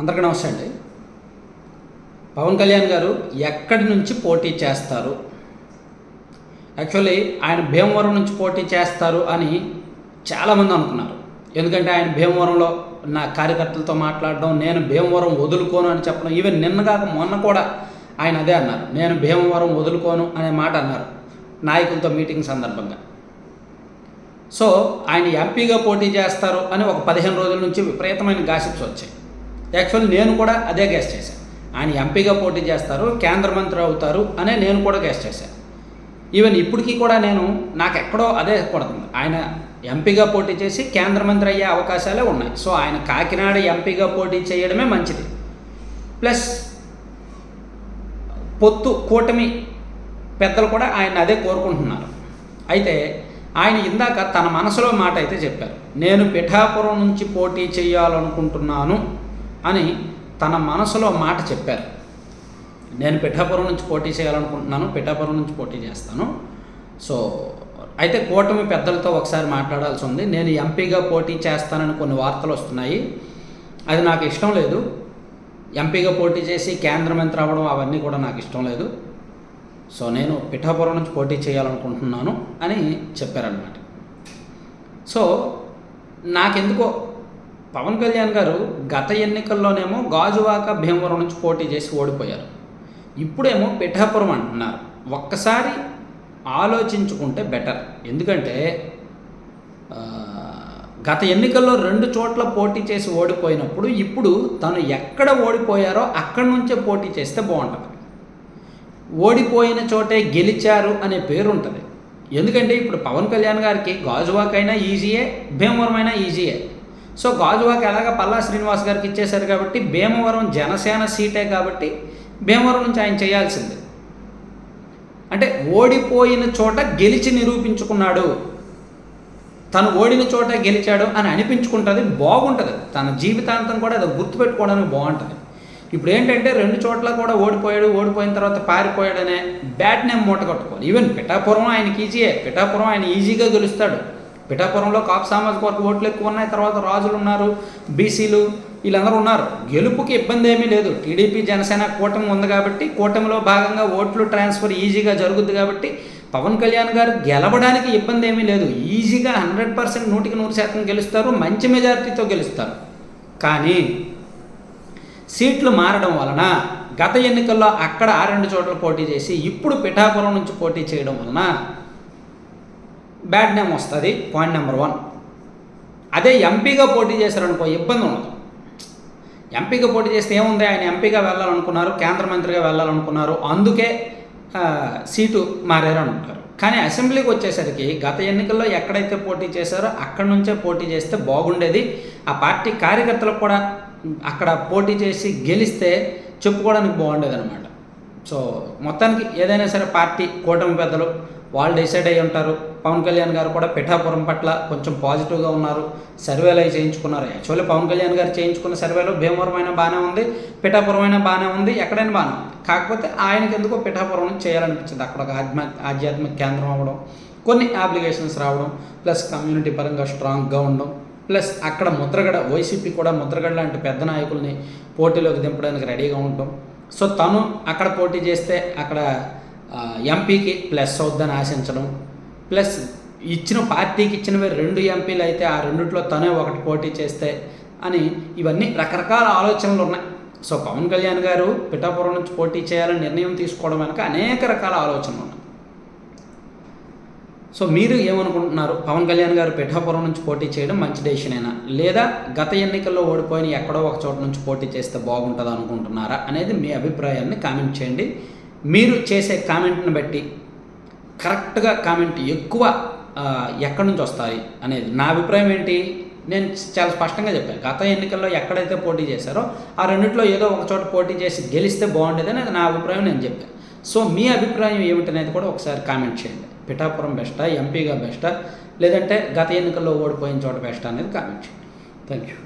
అందరికీ నమస్తే అండి. పవన్ కళ్యాణ్ గారు ఎక్కడి నుంచి పోటీ చేస్తారు? యాక్చువల్లీ ఆయన భీమవరం నుంచి పోటీ చేస్తారు అని చాలామంది అనుకున్నారు. ఎందుకంటే ఆయన భీమవరంలో నా కార్యకర్తలతో మాట్లాడడం నేను భీమవరం వదులుకోను అని చెప్పడం ఈవెన్ నిన్న కాక మొన్న కూడా ఆయన అదే అన్నారు. నేను భీమవరం వదులుకోను అనే మాట అన్నారు నాయకులతో మీటింగ్ సందర్భంగా. సో ఆయన ఎంపీగా పోటీ చేస్తారు అని ఒక పదిహేను రోజుల నుంచి విపరీతమైన గాసిప్స్ వచ్చాయి. యాక్చువల్ నేను కూడా అదే గెస్ట్ చేశాను. ఆయన ఎంపీగా పోటీ చేస్తారు కేంద్ర మంత్రి అవుతారు అనే నేను కూడా గెస్ట్ చేశాను. ఈవెన్ ఇప్పటికీ కూడా నేను నాకు ఎక్కడో అదే పడుతుంది. ఆయన ఎంపీగా పోటీ చేసి కేంద్ర మంత్రి అయ్యే అవకాశాలే ఉన్నాయి. సో ఆయన కాకినాడ ఎంపీగా పోటీ చేయడమే మంచిది. ప్లస్ పొత్తు కూటమి పెద్దలు కూడా ఆయన అదే కోరుకుంటున్నారు. అయితే ఆయన ఇందాక తన మనసులో మాట అయితే చెప్పారు. నేను పిఠాపురం నుంచి పోటీ చేయాలనుకుంటున్నాను. అని తన మనసులో మాట చెప్పారు. నేను పిఠాపురం నుంచి పోటీ చేయాలనుకుంటున్నాను పిఠాపురం నుంచి పోటీ చేస్తాను. సో అయితే కూటమి పెద్దలతో ఒకసారి మాట్లాడాల్సి ఉంది. నేను ఎంపీగా పోటీ చేస్తానని కొన్ని వార్తలు వస్తున్నాయి. అది నాకు ఇష్టం లేదు. ఎంపీగా పోటీ చేసి కేంద్ర మంత్రి అవ్వడం అవన్నీ కూడా నాకు ఇష్టం లేదు. సో నేను పిఠాపురం నుంచి పోటీ చేయాలనుకుంటున్నాను అని చెప్పారనమాట సో నాకెందుకో పవన్ కళ్యాణ్ గారు గత ఎన్నికల్లోనేమో గాజువాక భీమవరం నుంచి పోటీ చేసి ఓడిపోయారు. ఇప్పుడేమో పిఠాపురం అంటున్నారు. ఒక్కసారి ఆలోచించుకుంటే బెటర్. ఎందుకంటే గత ఎన్నికల్లో రెండు చోట్ల పోటీ చేసి ఓడిపోయినప్పుడు ఇప్పుడు తను ఎక్కడ ఓడిపోయారో అక్కడి నుంచే పోటీ చేస్తే బాగుంటుంది. ఓడిపోయిన చోటే గెలిచారు అనే పేరు ఉంటుంది ఎందుకంటే ఇప్పుడు పవన్ కళ్యాణ్ గారికి గాజువాకైనా అయినా ఈజీయే భీమవరం అయినా ఈజీయే. సో గాజువాక ఎలాగ పల్లా శ్రీనివాస్ గారికి ఇచ్చేశారు కాబట్టి భీమవరం జనసేన సీటే కాబట్టి భీమవరం నుంచి ఆయన చేయాల్సిందే. అంటే ఓడిపోయిన చోట గెలిచి నిరూపించుకున్నాడు. తను ఓడిన చోట గెలిచాడు అని అనిపించుకుంటుంది బాగుంటుంది. తన జీవితాంతం కూడా అది గుర్తుపెట్టుకోవడానికి బాగుంటుంది. ఇప్పుడు ఏంటంటే రెండు చోట్ల కూడా ఓడిపోయాడు ఓడిపోయిన తర్వాత పారిపోయాడనే బ్యాట్ నేమ్ మూట కట్టుకోవాలి. ఈవెన్ పిఠాపురం ఆయనకి ఈజీయే పిఠాపురం ఆయన ఈజీగా గెలుస్తాడు. పిఠాపురంలో కాపు సామాజిక వర్గ ఓట్లు ఎక్కువ ఉన్నాయి తర్వాత రాజులు ఉన్నారు బీసీలు వీళ్ళందరూ ఉన్నారు. గెలుపుకి ఇబ్బంది ఏమీ లేదు. టీడీపీ జనసేన కూటమి ఉంది కాబట్టి కూటమిలో భాగంగా ఓట్లు ట్రాన్స్ఫర్ ఈజీగా జరుగుద్ది కాబట్టి పవన్ కళ్యాణ్ గారు గెలవడానికి ఇబ్బంది ఏమీ లేదు. ఈజీగా హండ్రెడ్ పర్సెంట్ నూటికి నూరు శాతం గెలుస్తారు మంచి మెజారిటీతో గెలుస్తారు. కానీ సీట్లు మారడం వలన గత ఎన్నికల్లో అక్కడ ఆ రెండు చోట్ల పోటీ చేసి ఇప్పుడు పిఠాపురం నుంచి పోటీ చేయడం వలన బ్యాడ్ నేమ్ వస్తుంది పాయింట్ నెంబర్ వన్. అదే ఎంపీగా పోటీ చేశారనుకో ఇబ్బంది ఉండదు. ఎంపీగా పోటీ చేస్తే ఏముంది? ఆయన ఎంపీగా వెళ్ళాలనుకున్నారు కేంద్ర మంత్రిగా వెళ్ళాలనుకున్నారు అందుకే సీటు మారారు కానీ అసెంబ్లీకి వచ్చేసరికి గత ఎన్నికల్లో ఎక్కడైతే పోటీ చేశారో అక్కడి నుంచే పోటీ చేస్తే బాగుండేది. ఆ పార్టీ కార్యకర్తలకు కూడా అక్కడ పోటీ చేసి గెలిస్తే చెప్పుకోవడానికి బాగుండేది అనమాట సో మొత్తానికి ఏదైనా సరే పార్టీ కూటమి పెద్దలు వాళ్ళు డిసైడ్ అయ్యి ఉంటారు. పవన్ కళ్యాణ్ గారు కూడా పిఠాపురం పట్ల కొంచెం పాజిటివ్గా ఉన్నారు. సర్వేలు అవి చేయించుకున్నారు. యాక్చువల్లీ పవన్ కళ్యాణ్ గారు చేయించుకున్న సర్వేలో భీమవరం అయినా బాగానే ఉంది పిఠాపురం అయినా బాగానే ఉంది ఎక్కడైనా బాగానే ఉంది. కాకపోతే ఆయనకి ఎందుకో పిఠాపురం చేయాలనిపించింది. అక్కడ ఒక ఆధ్యా ఆధ్యాత్మిక కేంద్రం అవ్వడం కొన్ని అప్లికేషన్స్ రావడం ప్లస్ కమ్యూనిటీ పరంగా స్ట్రాంగ్గా ఉండడం ప్లస్ అక్కడ ముద్రగడ వైసీపీ కూడా ముద్రగడ లాంటి పెద్ద నాయకుల్ని పోటీలోకి దింపడానికి రెడీగా ఉండటం. సో తను అక్కడ పోటీ చేస్తే అక్కడ ఎంపీకి ప్లస్ అవుద్దని ఆశించడం. ప్లస్ ఇచ్చిన పార్టీకి ఇచ్చినవి రెండు ఎంపీలు అయితే ఆ రెండిట్లో తనే ఒకటి పోటీ చేస్తే అని ఇవన్నీ రకరకాల ఆలోచనలు ఉన్నాయి. సో పవన్ కళ్యాణ్ గారు పిఠాపురం నుంచి పోటీ చేయాలని నిర్ణయం తీసుకోవడం వెనక అనేక రకాల ఆలోచనలు ఉన్నాయి. సో మీరు ఏమనుకుంటున్నారు? పవన్ కళ్యాణ్ గారు పిఠాపురం నుంచి పోటీ చేయడం మంచి డెసిషనేనా? లేదా గత ఎన్నికల్లో ఓడిపోయిన ఎక్కడో ఒక చోట నుంచి పోటీ చేస్తే బాగుంటుంది అనుకుంటున్నారా అనేది మీ అభిప్రాయాన్ని కామెంట్ చేయండి. మీరు చేసే కామెంట్ని బట్టి కరెక్ట్గా కామెంట్ ఎక్కువ ఎక్కడి నుంచి వస్తాయి అనేది. నా అభిప్రాయం ఏంటి? నేను చాలా స్పష్టంగా చెప్పాను. గత ఎన్నికల్లో ఎక్కడైతే పోటీ చేశారో ఆ రెండింటిలో ఏదో ఒక చోట పోటీ చేసి గెలిస్తే బాగుండేదని అది నా అభిప్రాయం నేను చెప్పాను. సో మీ అభిప్రాయం ఏమిటనేది కూడా ఒకసారి కామెంట్ చేయండి. పిఠాపురం బెస్టా ఎంపీగా బెస్టా లేదంటే గత ఎన్నికల్లో ఓడిపోయిన చోట బెస్టా అనేది కామెంట్ చేయండి. Thank you